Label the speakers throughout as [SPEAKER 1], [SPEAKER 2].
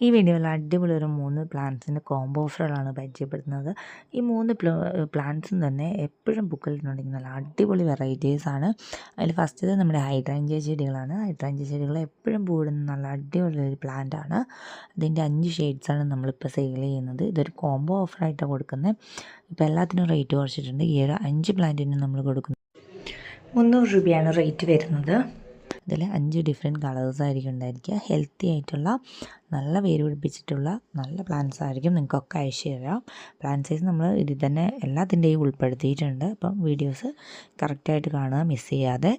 [SPEAKER 1] ഈ വീഡിയോയിൽ അടിപൊളി ഒരു മൂന്ന് പ്ലാന്റ്സിന്റെ കോംബോ ഓഫറുകളാണ് പരിചയപ്പെടുത്തുന്നത്. ഈ മൂന്ന് പ്ലാന്റ്സും തന്നെ എപ്പോഴും ബുക്കിലിട്ടുണ്ടെങ്കിൽ നല്ല അടിപൊളി വെറൈറ്റീസാണ് അതിൽ ഫസ്റ്റത് നമ്മുടെ ഹൈഡ്രാഞ്ചിയ ചെടികളാണ്. ഹൈഡ്രാഞ്ചിയ ചെടികൾ എപ്പോഴും പൂടുന്ന നല്ല അടിപൊളി ഒരു പ്ലാന്റ് ആണ്. ഇതിന്റെ അഞ്ച് ഷെയ്ഡ്സാണ് നമ്മളിപ്പോൾ സെയിൽ ചെയ്യുന്നത്. ഇതൊരു കോംബോ ഓഫറായിട്ടാണ് കൊടുക്കുന്നത് ഇപ്പോൾ എല്ലാത്തിനും റേറ്റ് കുറച്ചിട്ടുണ്ട്. ഈ ഒരു അഞ്ച് പ്ലാന്റിനും നമ്മൾ കൊടുക്കുന്നത് മുന്നൂറ് രൂപയാണ് റേറ്റ് വരുന്നത്. ഇതിൽ അഞ്ച് ഡിഫറെന്റ് കളേഴ്സ് ആയിരിക്കും ഉണ്ടായിരിക്കുക. ഹെൽത്തി ആയിട്ടുള്ള നല്ല വേര് പിടിപ്പിച്ചിട്ടുള്ള നല്ല പ്ലാന്റ്സ് ആയിരിക്കും നിങ്ങൾക്കൊക്കെ അയച്ചു തരാം. പ്ലാന്റ് സൈസ് നമ്മൾ ഇതിൽ തന്നെ എല്ലാത്തിന്റെയും ഉൾപ്പെടുത്തിയിട്ടുണ്ട്. അപ്പം വീഡിയോസ് കറക്റ്റായിട്ട് കാണുക മിസ് ചെയ്യാതെ.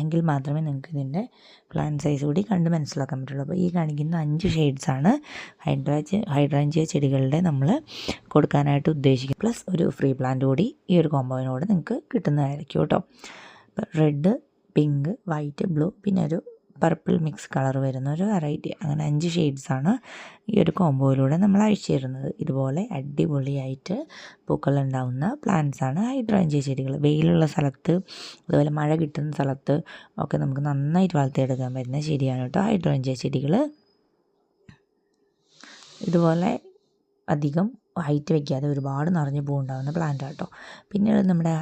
[SPEAKER 1] എങ്കിൽ മാത്രമേ നിങ്ങൾക്ക് ഇതിന്റെ പ്ലാന്റ് സൈസ് കൂടി കണ്ട് മനസ്സിലാക്കാൻ പറ്റുള്ളൂ. അപ്പോൾ ഈ കാണിക്കുന്ന അഞ്ച് ഷെയ്ഡ്സാണ് ഹൈഡ്രാജ് ഹൈഡ്രാഞ്ചിയ ചെടികളുടെ നമ്മൾ കൊടുക്കാനായിട്ട് ഉദ്ദേശിക്കുന്നത്. പ്ലസ് ഒരു ഫ്രീ പ്ലാന്റ് കൂടി ഈ ഒരു കോമ്പോയിനോട് നിങ്ങൾക്ക് കിട്ടുന്നതായിരിക്കും കേട്ടോ. റെഡ് പിങ്ക് വൈറ്റ് ബ്ലൂ പിന്നെ ഒരു പർപ്പിൾ മിക്സ് കളർ വരുന്ന ഒരു വെറൈറ്റി. അങ്ങനെ അഞ്ച് ഷെയ്ഡ്സാണ് ഈ ഒരു കോമ്പോയിലൂടെ നമ്മൾ അഴിച്ചു തരുന്നത് ഇതുപോലെ അടിപൊളിയായിട്ട് പൂക്കൾ ഉണ്ടാവുന്ന പ്ലാന്റ്സാണ് ഹൈഡ്രാഞ്ചിയ ചെടികൾ. വെയിലുള്ള സ്ഥലത്ത് അതുപോലെ മഴ കിട്ടുന്ന സ്ഥലത്ത് ഒക്കെ നമുക്ക് നന്നായിട്ട് വളർത്തിയെടുക്കാൻ പറ്റുന്ന ചെടിയാണ് കേട്ടോ ഹൈഡ്രാഞ്ചിയ ചെടികൾ. ഇതുപോലെ അധികം ഹൈറ്റ് വയ്ക്കാതെ ഒരുപാട് നിറഞ്ഞു പൂവുണ്ടാകുന്ന പ്ലാന്റ് കേട്ടോ പിന്നെ നമ്മുടെ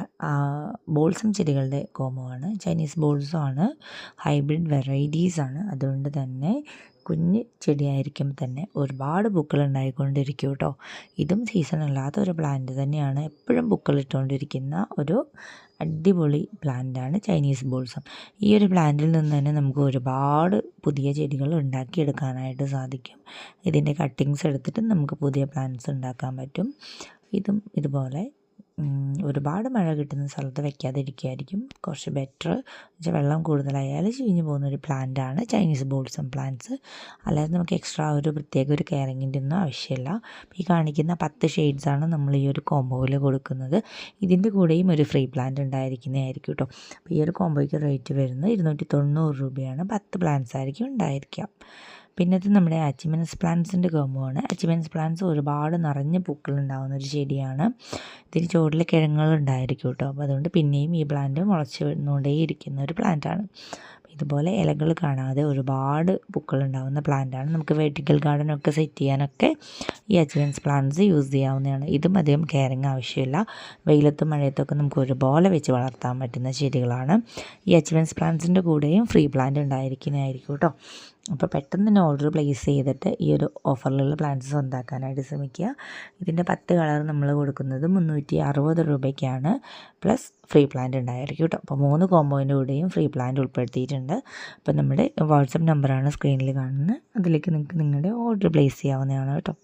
[SPEAKER 1] ബോൾസം ചെടികളുടെ കോമമാണ്. ചൈനീസ് ബോൾസും ആണ്. ഹൈബ്രിഡ് വെറൈറ്റീസ് ആണ്. അതുകൊണ്ട് തന്നെ കുഞ്ഞ് ചെടിയായിരിക്കും തന്നെ ഒരുപാട് പൂക്കൾ ഉണ്ടായിക്കൊണ്ടിരിക്കും കേട്ടോ ഇതും സീസൺ അല്ലാത്ത ഒരു പ്ലാന്റ് തന്നെയാണ്. എപ്പോഴും പൂക്കൾ ഇട്ടുകൊണ്ടിരിക്കുന്ന ഒരു അടിപൊളി പ്ലാന്റാണ് ചൈനീസ് ബോൾസം ഈ ഒരു പ്ലാന്റിൽ നിന്ന് തന്നെ നമുക്ക് ഒരുപാട് പുതിയ ചെടികൾ ഉണ്ടാക്കിയെടുക്കാനായിട്ട് സാധിക്കും. ഇതിന്റെ കട്ടിങ്സ് എടുത്തിട്ട് നമുക്ക് പുതിയ പ്ലാന്റ്സ് ഉണ്ടാക്കാൻ പറ്റും. ഇതും ഇതുപോലെ ഒരുപാട് മഴ കിട്ടുന്ന സ്ഥലത്ത് വെക്കാതിരിക്കുകയായിരിക്കും കുറച്ച് ബെറ്റർ വെച്ചാൽ വെള്ളം കൂടുതലായാൽ ചീഞ്ഞു പോകുന്നൊരു പ്ലാന്റാണ് ചൈനീസ് ബോൾസം പ്ലാന്റ്സ് അല്ലാതെ നമുക്ക് എക്സ്ട്രാ ഒരു പ്രത്യേക ഒരു കെയറിങ്ങിന്റെ ഒന്നും ആവശ്യമില്ല. ഈ കാണിക്കുന്ന പത്ത് ഷെയ്ഡ്സാണ് നമ്മൾ ഈ ഒരു കോംബോയിൽ കൊടുക്കുന്നത്. ഇതിന്റെ കൂടെയും ഒരു ഫ്രീ പ്ലാന്റ് ഉണ്ടായിരിക്കുന്നതായിരിക്കും കേട്ടോ അപ്പോൾ ഈ ഒരു കോംബോയ്ക്ക് റേറ്റ് വരുന്നത് ഇരുന്നൂറ്റി തൊണ്ണൂറ് രൂപയാണ്. പത്ത് പ്ലാന്റ്സ് ആയിരിക്കും ഉണ്ടായിരിക്കാം. പിന്നത്തെ നമ്മുടെ അച്ചിമെൻസ് പ്ലാന്റ്സിന്റെ കോമ്പമാണ് അച്ചിമെൻസ് പ്ലാന്റ്സ് ഒരുപാട് നിറഞ്ഞ പൂക്കളുണ്ടാകുന്ന ഒരു ചെടിയാണ്. ഇതിന് ചുവട്ടിൽ കിഴങ്ങുകൾ ഉണ്ടായിരിക്കും കേട്ടോ. അപ്പോൾ അതുകൊണ്ട് പിന്നെയും ഈ പ്ലാന്റ് മുളച്ച് വരുന്നുകൊണ്ടേ ഇരിക്കുന്ന ഒരു പ്ലാന്റാണ് ഇതുപോലെ ഇലകൾ കാണാതെ ഒരുപാട് പൂക്കൾ ഉണ്ടാകുന്ന പ്ലാന്റാണ് നമുക്ക് വെർട്ടിക്കൽ ഗാർഡനൊക്കെ സെറ്റ് ചെയ്യാനൊക്കെ ഈ അച്ചിമെൻസ് പ്ലാന്റ്സ് യൂസ് ചെയ്യാവുന്നതാണ്. ഇതും അധികം കെയറിങ് ആവശ്യമില്ല. വെയിലത്തും മഴയത്തൊക്കെ നമുക്ക് ഒരുപോലെ വെച്ച് വളർത്താൻ പറ്റുന്ന ചെടികളാണ്. ഈ അച്ചിമെൻസ് പ്ലാന്റ്സിന്റെ കൂടെയും ഫ്രീ പ്ലാന്റ് ഉണ്ടായിരിക്കുന്നതായിരിക്കും കേട്ടോ. അപ്പോൾ പെട്ടെന്ന് തന്നെ ഓർഡർ പ്ലേസ് ചെയ്തിട്ട് ഈ ഒരു ഓഫറിലുള്ള പ്ലാന്റ്സ് സ്വന്തമാക്കാനായിട്ട് ശ്രമിക്കുക. ഇതിന്റെ പത്ത് കളർ നമ്മൾ കൊടുക്കുന്നത് മുന്നൂറ്റി അറുപത് രൂപയ്ക്കാണ്. പ്ലസ് ഫ്രീ പ്ലാന്റ് ഉണ്ടായിരിക്കും കേട്ടോ. അപ്പോൾ മൂന്ന് കോമ്പോയിന്റെ കൂടെയും ഫ്രീ പ്ലാന്റ് ഉൾപ്പെടുത്തിയിട്ടുണ്ട്. അപ്പോൾ നമ്മുടെ വാട്സപ്പ് നമ്പറാണ് സ്ക്രീനിൽ കാണുന്നത്. അതിലേക്ക് നിങ്ങൾക്ക് നിങ്ങളുടെ ഓർഡർ പ്ലേസ് ചെയ്യാവുന്നതാണ് കേട്ടോ.